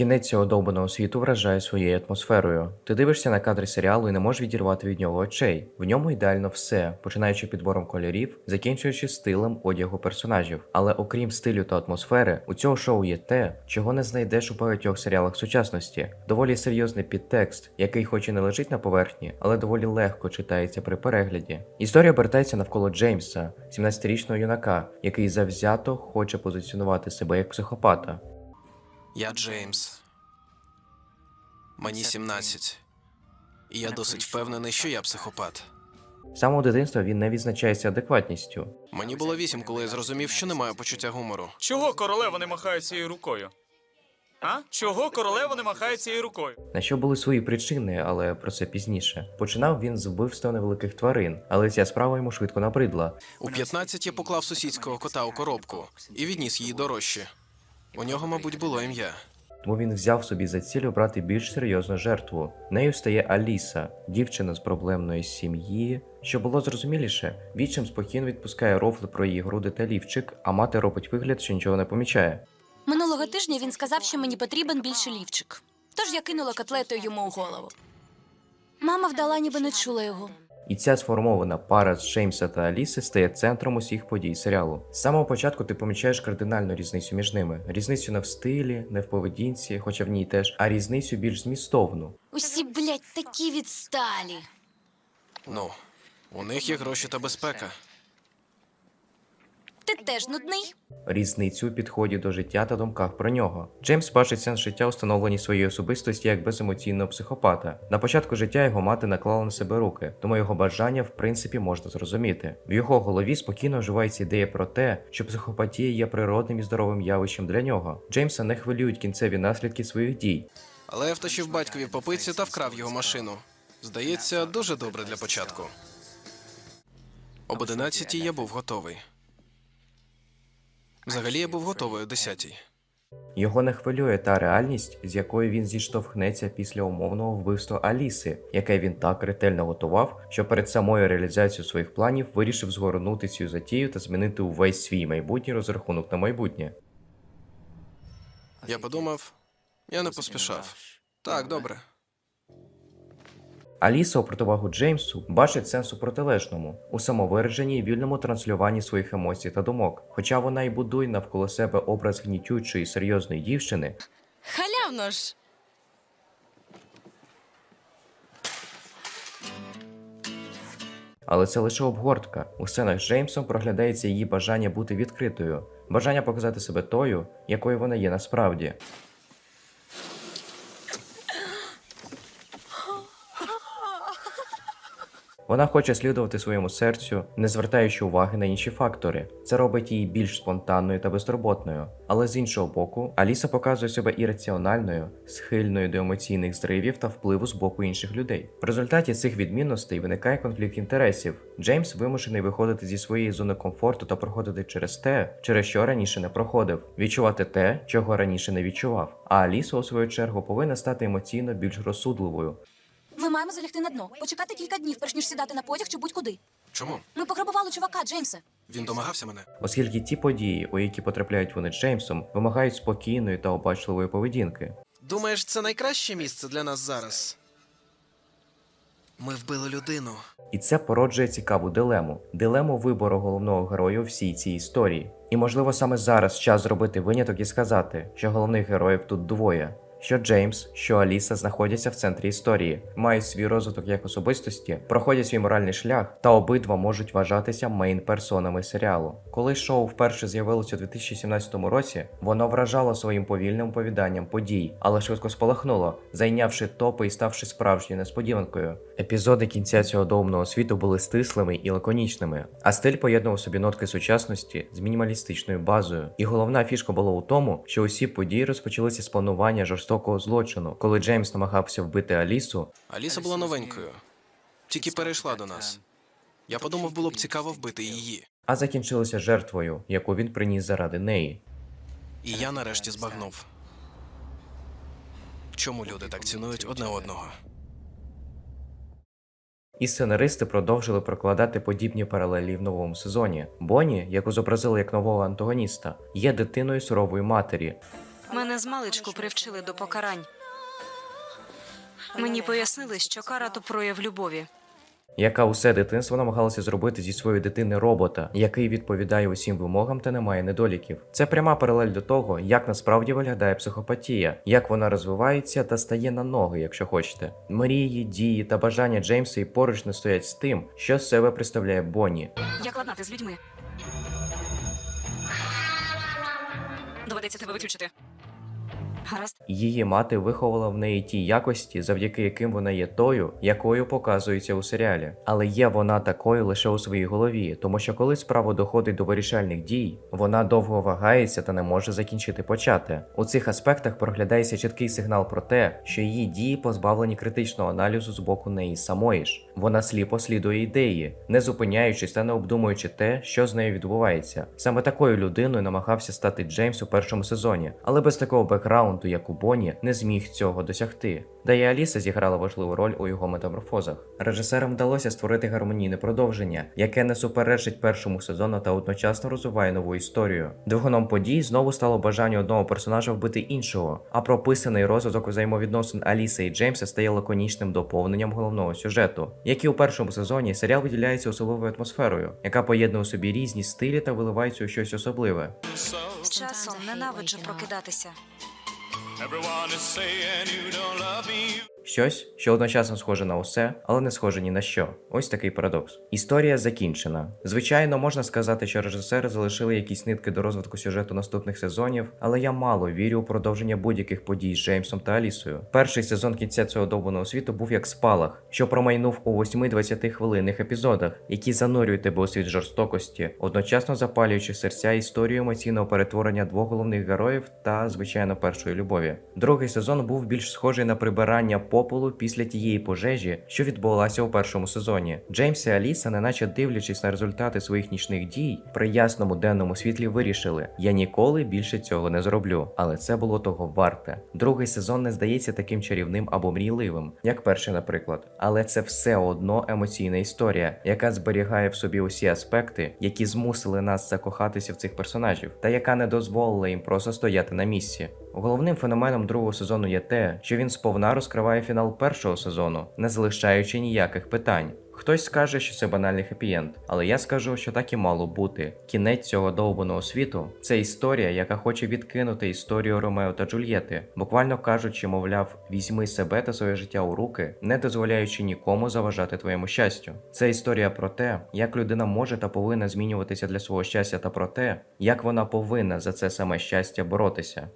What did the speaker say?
Кінець цього довбаного світу вражає своєю атмосферою. Ти дивишся на кадри серіалу і не можеш відірвати від нього очей. В ньому ідеально все, починаючи підбором кольорів, закінчуючи стилем одягу персонажів. Але окрім стилю та атмосфери, у цього шоу є те, чого не знайдеш у багатьох серіалах сучасності. Доволі серйозний підтекст, який хоч і не лежить на поверхні, але доволі легко читається при перегляді. Історія обертається навколо Джеймса, 17-річного юнака, який завзято хоче позиціонувати себе як психопата. Я Джеймс. Мені 17. І я досить впевнений, що я психопат. З самого дитинства він не відзначається адекватністю. Мені було вісім, коли я зрозумів, що не маю почуття гумору. Чого королева не махає цією рукою? А? Чого королева не махає цією рукою? На що були свої причини, але про це пізніше. Починав він з вбивства невеликих тварин, але ця справа йому швидко набридла. У 15 я поклав сусідського кота у коробку і відніс її дорожче. У нього, мабуть, було ім'я. Тому він взяв собі за ціль обрати більш серйозну жертву. Нею стає Аліса, дівчина з проблемної сім'ї. Що було зрозуміліше, відчим спокійно відпускає рофли про її груди та лівчик, а мати робить вигляд, що нічого не помічає. Минулого тижня він сказав, що мені потрібен більше лівчик. Тож я кинула котлетою йому у голову. Мама вдала, ніби не чула його. І ця сформована пара з Джеймса та Аліси стає центром усіх подій серіалу. З самого початку ти помічаєш кардинальну різницю між ними: різницю не в стилі, не в поведінці, хоча в ній теж, а різницю більш змістовну. Усі, блядь, такі відсталі. Ну, у них є гроші та безпека. Ти теж нудний? Різницю у підході до життя та думках про нього. Джеймс бачить сенс життя у своєї особистості як беземоційного психопата. На початку життя його мати наклала на себе руки, тому його бажання в принципі можна зрозуміти. В його голові спокійно вживається ідея про те, що психопатія є природним і здоровим явищем для нього. Джеймса не хвилюють кінцеві наслідки своїх дій. Але я втащив батькові по пиці та вкрав його машину. Здається, дуже добре для початку. Об 11 я був готовий. Взагалі я був готовий о 10 Його не хвилює та реальність, з якою він зіштовхнеться після умовного вбивства Аліси, яке він так ретельно готував, що перед самою реалізацією своїх планів вирішив згорнути цю затію та змінити увесь свій майбутній розрахунок на майбутнє. Я подумав, я не поспішав. Так, добре. Аліса у противагу Джеймсу бачить сенс у протилежному, у самовираженні і вільному транслюванні своїх емоцій та думок. Хоча вона й будує навколо себе образ гнітючої серйозної дівчини, Халявно ж. але це лише обгортка. У сценах з Джеймсом проглядається її бажання бути відкритою, бажання показати себе тою, якою вона є насправді. Вона хоче слідувати своєму серцю, не звертаючи уваги на інші фактори. Це робить її більш спонтанною та безтурботною. Але з іншого боку, Аліса показує себе ірраціональною, схильною до емоційних зривів та впливу з боку інших людей. В результаті цих відмінностей виникає конфлікт інтересів. Джеймс вимушений виходити зі своєї зони комфорту та проходити через те, через що раніше не проходив, відчувати те, чого раніше не відчував. А Аліса, у свою чергу, повинна стати емоційно більш розсудливою. Ми маємо залягти на дно, почекати кілька днів, перш ніж сідати на потяг чи будь-куди. Чому? Ми пограбували чувака, Джеймсе. Він домагався мене. Оскільки ті події, у які потрапляють вони з Джеймсом, вимагають спокійної та обачливої поведінки. Думаєш, це найкраще місце для нас зараз? Ми вбили людину. І це породжує цікаву дилему дилему вибору головного героя у всій цій історії. І можливо саме зараз час зробити виняток і сказати, що головних героїв тут двоє. Що Джеймс, що Аліса знаходяться в центрі історії, мають свій розвиток як особистості, проходять свій моральний шлях, та обидва можуть вважатися мейн-персонами серіалу. Коли шоу вперше з'явилося у 2017 році, воно вражало своїм повільним оповіданням подій, але швидко спалахнуло, зайнявши топи і ставши справжньою несподіванкою. Епізоди кінця цього доумного світу були стислими і лаконічними, а стиль поєднував собі нотки сучасності з мінімалістичною базою. І головна фішка була у тому, що усі події розпочалися з планування жорстокого злочину, коли Джеймс намагався вбити Алісу. Аліса була новенькою. Тільки перейшла до нас. Я подумав, було б цікаво вбити її. а закінчилося жертвою, яку він приніс заради неї. І я нарешті збагнув. Чому люди так цінують одне одного? І сценаристи продовжили прокладати подібні паралелі в новому сезоні. Бонні, яку зобразили як нового антагоніста, є дитиною сурової матері. Мене з маличку привчили до покарань. Мені пояснили, що кара то прояв любові. яка усе дитинство намагалася зробити зі своєї дитини робота, який відповідає усім вимогам та не має недоліків. Це пряма паралель до того, як насправді виглядає психопатія, як вона розвивається та стає на ноги, якщо хочете. Мрії, дії та бажання Джеймса і поруч не стоять з тим, що з себе представляє Бонні. Як ладнати з людьми? Доведеться тебе виключити. Гаразд. Її мати виховала в неї ті якості, завдяки яким вона є тою, якою показується у серіалі. Але є вона такою лише у своїй голові, тому що коли справа доходить до вирішальних дій, вона довго вагається та не може закінчити почати. У цих аспектах проглядається чіткий сигнал про те, що її дії позбавлені критичного аналізу з боку неї самої ж. Вона сліпо слідує ідеї, не зупиняючись та не обдумуючи те, що з нею відбувається. Саме такою людиною намагався стати Джеймс у першому сезоні, але без такого бекграунду, як у Бонні, не зміг цього досягти. Да і Аліса зіграла важливу роль у його метаморфозах. Режисерам вдалося створити гармонійне продовження, яке не суперечить першому сезону та одночасно розвиває нову історію. Двигуном подій знову стало бажання одного персонажа вбити іншого, а прописаний розвиток взаємовідносин Аліси і Джеймса стає лаконічним доповненням головного сюжету. Як і у першому сезоні, серіал виділяється особливою атмосферою, яка поєднує у собі різні стилі та виливається у щось особливе. З часом ненавиджу прокидатися. Everyone is saying you don't love me. Щось, що одночасно схоже на усе, але не схоже ні на що. Ось такий парадокс. Історія закінчена. Звичайно, можна сказати, що режисери залишили якісь нитки до розвитку сюжету наступних сезонів, але я мало вірю у продовження будь-яких подій з Джеймсом та Алісою. Перший сезон кінця цього довбаного світу був як спалах, що промайнув у 8-20 хвилинних епізодах, які занурюють тебе у світ жорстокості, одночасно запалюючи серця історію емоційного перетворення двох головних героїв та, звичайно, першої любові. Другий сезон був більш схожий на прибирання попелу після тієї пожежі, що відбулася у першому сезоні. Джеймс і Аліса, неначе дивлячись на результати своїх нічних дій, при ясному денному світлі вирішили: я ніколи більше цього не зроблю, але це було того варте. Другий сезон не здається таким чарівним або мрійливим, як перший, наприклад. Але це все одно емоційна історія, яка зберігає в собі усі аспекти, які змусили нас закохатися в цих персонажів, та яка не дозволила їм просто стояти на місці. Головним феноменом другого сезону є те, що він сповна розкриває фінал першого сезону, не залишаючи ніяких питань. Хтось скаже, що це банальний хеппі-енд, але я скажу, що так і мало бути. Кінець цього довбаного світу це історія, яка хоче відкинути історію Ромео та Джульєти, буквально кажучи, мовляв, візьми себе та своє життя у руки, не дозволяючи нікому заважати твоєму щастю. Це історія про те, як людина може та повинна змінюватися для свого щастя, та про те, як вона повинна за це саме щастя боротися.